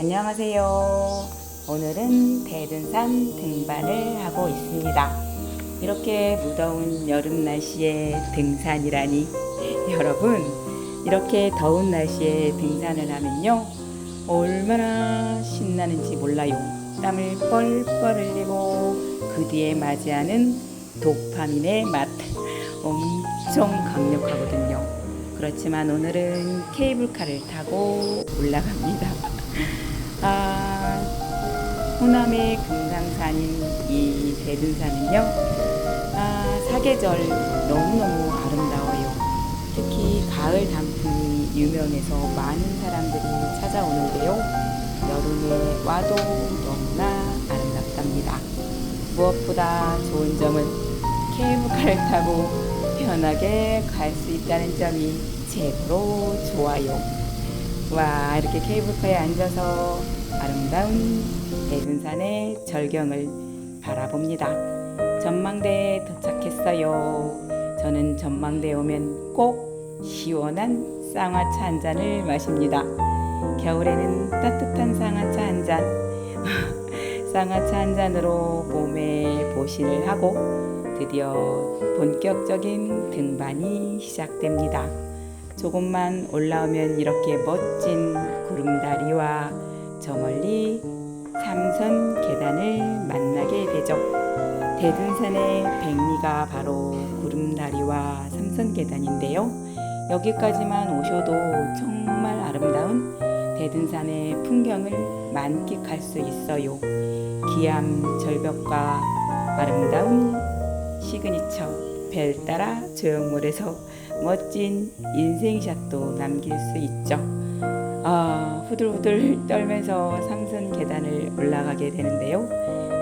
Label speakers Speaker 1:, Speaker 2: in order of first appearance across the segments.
Speaker 1: 안녕하세요. 오늘은 대둔산 등반을 하고 있습니다. 이렇게 무더운 여름 날씨에 등산이라니 여러분 이렇게 더운 날씨에 등산을 하면요 얼마나 신나는지 몰라요. 땀을 뻘뻘 흘리고 그 뒤에 맞이하는 도파민의 맛 엄청 강력하거든요. 그렇지만 오늘은 케이블카를 타고 올라갑니다. 아, 호남의 금강산인 이 대둔산은요, 아, 사계절 너무너무 아름다워요. 특히 가을 단풍이 유명해서 많은 사람들이 찾아오는데요. 여름에 와도 너무나 아름답답니다. 무엇보다 좋은 점은 케이블카를 타고 편하게 갈 수 있다는 점이 최고로 좋아요. 와, 이렇게 케이블카에 앉아서 아름다운 대둔산의 절경을 바라봅니다. 전망대에 도착했어요. 저는 전망대에 오면 꼭 시원한 쌍화차 한 잔을 마십니다. 겨울에는 따뜻한 쌍화차 한 잔, 쌍화차 한 잔으로 몸에 보신을 하고 드디어 본격적인 등반이 시작됩니다. 조금만 올라오면 이렇게 멋진 구름다리와 저 멀리 삼선 계단을 만나게 되죠. 대둔산의 백미가 바로 구름다리와 삼선 계단인데요. 여기까지만 오셔도 정말 아름다운 대둔산의 풍경을 만끽할 수 있어요. 기암 절벽과 아름다운 시그니처 별 따라 조형물에서 멋진 인생샷도 남길 수 있죠. 아, 후들후들 떨면서 삼선 계단을 올라가게 되는데요.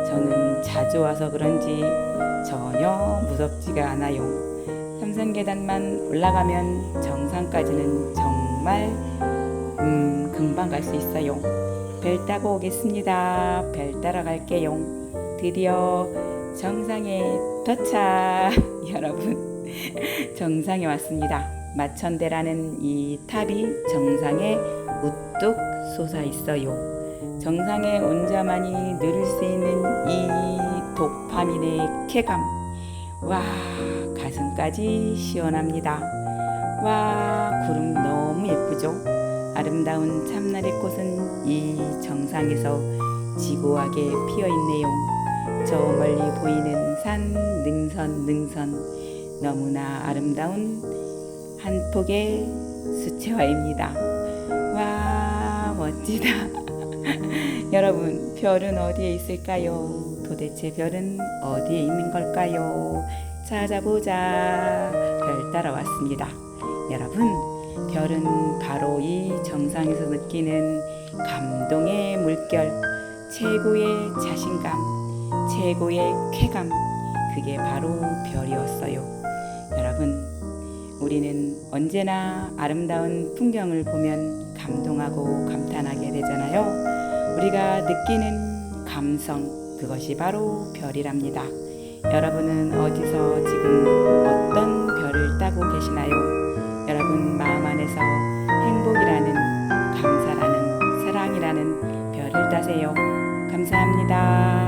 Speaker 1: 저는 자주 와서 그런지 전혀 무섭지가 않아요. 삼선 계단만 올라가면 정상까지는 정말 음, 금방 갈 수 있어요. 별 따고 오겠습니다. 별 따라 갈게요. 드디어 정상에 도착! 여러분, 정상에 왔습니다. 마천대라는 이 탑이 정상에 우뚝 솟아 있어요. 정상에 온 자만이 누릴 수 있는 이 도파민의 쾌감. 와, 가슴까지 시원합니다. 와, 구름 너무 예쁘죠? 아름다운 참나리 꽃은 이 정상에서 지고하게 피어 있네요. 저 멀리 보이는 산, 능선, 능선. 너무나 아름다운 한 폭의 수채화입니다. 와, 멋지다. 여러분, 별은 어디에 있을까요? 도대체 별은 어디에 있는 걸까요? 찾아보자. 별 따라왔습니다. 여러분, 별은 바로 이 정상에서 느끼는 감동의 물결, 최고의 자신감, 최고의 쾌감, 그게 바로 별이었어요. 여러분, 우리는 언제나 아름다운 풍경을 보면 감동하고 감탄하게 되잖아요. 우리가 느끼는 감성, 그것이 바로 별이랍니다. 여러분은 어디서 지금 어떤 별을 따고 계시나요? 여러분 마음 안에서 행복이라는, 감사라는, 사랑이라는 별을 따세요. 감사합니다.